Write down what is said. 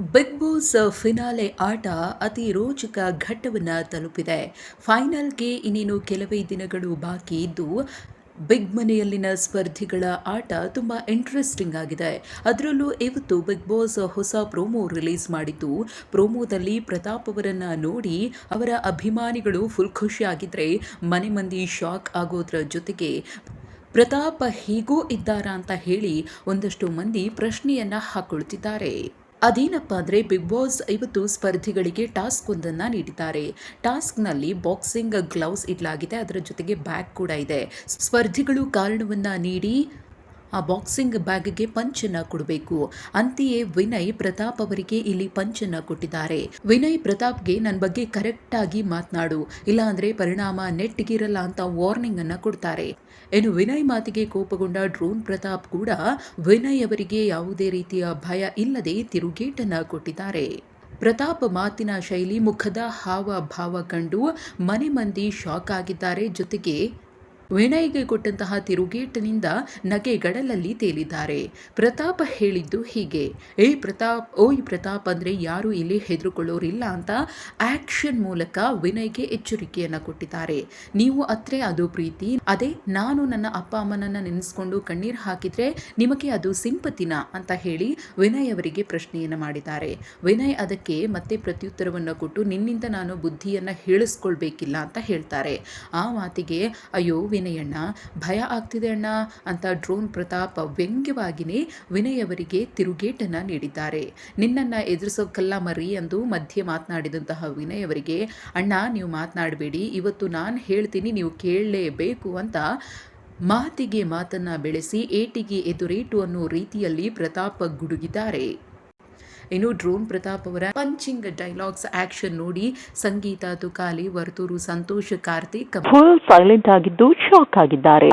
Big boss finale ಆಟ ಅತಿ ರೋಚಕ ಘಟ್ಟವನ್ನು ತಲುಪಿದೆ. ಫೈನಲ್ಗೆ ಇನ್ನೇನು ಕೆಲವೇ ದಿನಗಳು ಬಾಕಿ ಇದ್ದು, ಬಿಗ್ ಮನೆಯಲ್ಲಿನ ಸ್ಪರ್ಧಿಗಳ ಆಟ ತುಂಬ ಇಂಟ್ರೆಸ್ಟಿಂಗ್ ಆಗಿದೆ. ಅದರಲ್ಲೂ ಇವತ್ತು ಬಿಗ್ ಬಾಸ್ ಹೊಸ ಪ್ರೋಮೋ ರಿಲೀಸ್ ಮಾಡಿದ್ದು, ಪ್ರೋಮೋದಲ್ಲಿ ಪ್ರತಾಪ್ ಅವರನ್ನು ನೋಡಿ ಅವರ ಅಭಿಮಾನಿಗಳು ಫುಲ್ ಖುಷಿಯಾಗಿದ್ದರೆ ಮನೆ ಮಂದಿ ಶಾಕ್ ಆಗೋದ್ರ ಜೊತೆಗೆ ಪ್ರತಾಪ್ ಹೀಗೂ ಇದ್ದಾರಾ ಅಂತ ಹೇಳಿ ಒಂದಷ್ಟು ಮಂದಿ ಪ್ರಶ್ನೆಯನ್ನು ಹಾಕೊಳ್ತಿದ್ದಾರೆ. ಅದೇನಪ್ಪ ಅಂದರೆ ಬಿಗ್ ಬಾಸ್ ಐವತ್ತು ಸ್ಪರ್ಧಿಗಳಿಗೆ ಟಾಸ್ಕ್ ಒಂದನ್ನು ನೀಡಿದ್ದಾರೆ. ಟಾಸ್ಕ್ನಲ್ಲಿ ಬಾಕ್ಸಿಂಗ್ ಗ್ಲೌಸ್ ಇಡಲಾಗಿದೆ. ಅದರ ಜೊತೆಗೆ ಬ್ಯಾಗ್ ಕೂಡ ಇದೆ. ಸ್ಪರ್ಧಿಗಳು ಕಾರಣವನ್ನು ನೀಡಿ ಆ ಬಾಕ್ಸಿಂಗ್ ಬ್ಯಾಗ್ಗೆ ಪಂಚನ್ನ ಕೊಡಬೇಕು. ಅಂತೆಯೇ ವಿನಯ್ ಪ್ರತಾಪ್ ಅವರಿಗೆ ಇಲ್ಲಿ ಪಂಚನ್ನ ಕೊಟ್ಟಿದ್ದಾರೆ. ವಿನಯ್ ಪ್ರತಾಪ್ಗೆ ನನ್ನ ಬಗ್ಗೆ ಕರೆಕ್ಟ್ ಆಗಿ ಮಾತನಾಡು. ಇಲ್ಲಾಂದ್ರೆ ಪರಿಣಾಮ ನೆಟ್ಗಿರಲ್ಲ ಅಂತ ವಾರ್ನಿಂಗ್ ಅನ್ನ ಕೊಡ್ತಾರೆ. ಇನ್ನು ವಿನಯ್ ಮಾತಿಗೆ ಕೋಪಗೊಂಡ ಡ್ರೋನ್ ಪ್ರತಾಪ್ ಕೂಡ ವಿನಯ್ ಅವರಿಗೆ ಯಾವುದೇ ರೀತಿಯ ಭಯ ಇಲ್ಲದೆ ತಿರುಗೇಟನ್ನು ಕೊಟ್ಟಿದ್ದಾರೆ. ಪ್ರತಾಪ್ ಮಾತಿನ ಶೈಲಿ ಮುಖದ ಹಾವ ಭಾವ ಕಂಡು ಮನೆ ಮಂದಿ ಶಾಕ್ ಆಗಿದ್ದಾರೆ ಜೊತೆಗೆ ವಿನಯ್ಗೆ ಕೊಟ್ಟಂತಹ ತಿರುಗೇಟಿನಿಂದ ನಗೆಗಡಲಲ್ಲಿ ತೇಲಿದ್ದಾರೆ. ಪ್ರತಾಪ ಹೇಳಿದ್ದು ಹೀಗೆ, ಏ ಪ್ರತಾಪ್, ಓಯ್ ಪ್ರತಾಪ್ ಅಂದರೆ ಯಾರು ಇಲ್ಲಿ ಹೆದರುಕೊಳ್ಳೋರಿಲ್ಲ ಅಂತ ಆಕ್ಷನ್ ಮೂಲಕ ವಿನಯ್ಗೆ ಎಚ್ಚರಿಕೆಯನ್ನು ಕೊಟ್ಟಿದ್ದಾರೆ. ನೀವು ಅತ್ರೆ ಅದು ಪ್ರೀತಿ, ಅದೇ ನಾನು ನನ್ನ ಅಪ್ಪ ಅಮ್ಮನನ್ನ ನೆನೆಸ್ಕೊಂಡು ಕಣ್ಣೀರು ಹಾಕಿದ್ರೆ ನಿಮಗೆ ಅದು ಸಿಂಪತಿನ? ಅಂತ ಹೇಳಿ ವಿನಯ್ ಅವರಿಗೆ ಪ್ರಶ್ನೆಯನ್ನು ಮಾಡಿದ್ದಾರೆ. ವಿನಯ್ ಅದಕ್ಕೆ ಮತ್ತೆ ಪ್ರತ್ಯುತ್ತರವನ್ನು ಕೊಟ್ಟು, ನಿನ್ನಿಂದ ನಾನು ಬುದ್ಧಿಯನ್ನು ಹೇಳಿಸ್ಕೊಳ್ಬೇಕಿಲ್ಲ ಅಂತ ಹೇಳ್ತಾರೆ. ಆ ಮಾತಿಗೆ, ಅಯ್ಯೋ ವಿನಯಣ್ಣ ಭಯ ಆಗ್ತಿದೆ ಅಣ್ಣ ಅಂತ ಡ್ರೋನ್ ಪ್ರತಾಪ್ ವ್ಯಂಗ್ಯವಾಗಿನೇ ವಿನಯ್ ಅವರಿಗೆ ತಿರುಗೇಟನ್ನು ನೀಡಿದ್ದಾರೆ. ನಿನ್ನನ್ನ ಎದುರಿಸೋಕ್ಕಲ್ಲ ಮರಿ ಎಂದು ಮಧ್ಯೆ ಮಾತನಾಡಿದಂತಹ ವಿನಯ್ ಅವರಿಗೆ ಅಣ್ಣ, ನೀವು ಮಾತನಾಡಬೇಡಿ, ಇವತ್ತು ನಾನು ಹೇಳ್ತೀನಿ, ನೀವು ಕೇಳಲೇಬೇಕು ಅಂತ ಮಾತಿಗೆ ಮಾತನ್ನು ಬೆಳೆಸಿ ಏಟಿಗೆ ಎದುರೇಟು ಅನ್ನೋ ರೀತಿಯಲ್ಲಿ ಪ್ರತಾಪ್ ಗುಡುಗಿದ್ದಾರೆ. ಇನ್ನು ಡ್ರೋನ್ ಪ್ರತಾಪ್ ಅವರ ಪಂಚಿಂಗ್ ಡೈಲಾಗ್ಸ್, ಆಕ್ಷನ್ ನೋಡಿ ಸಂಗೀತ, ತುಕಾಲಿ, ವರ್ತೂರು, ಸಂತೋಷ್, ಕಾರ್ತಿಕ್. ಫುಲ್ ಸೈಲೆಂಟ್ ಆಗಿದ್ದು ಶಾಕ್ ಆಗಿದ್ದಾರೆ.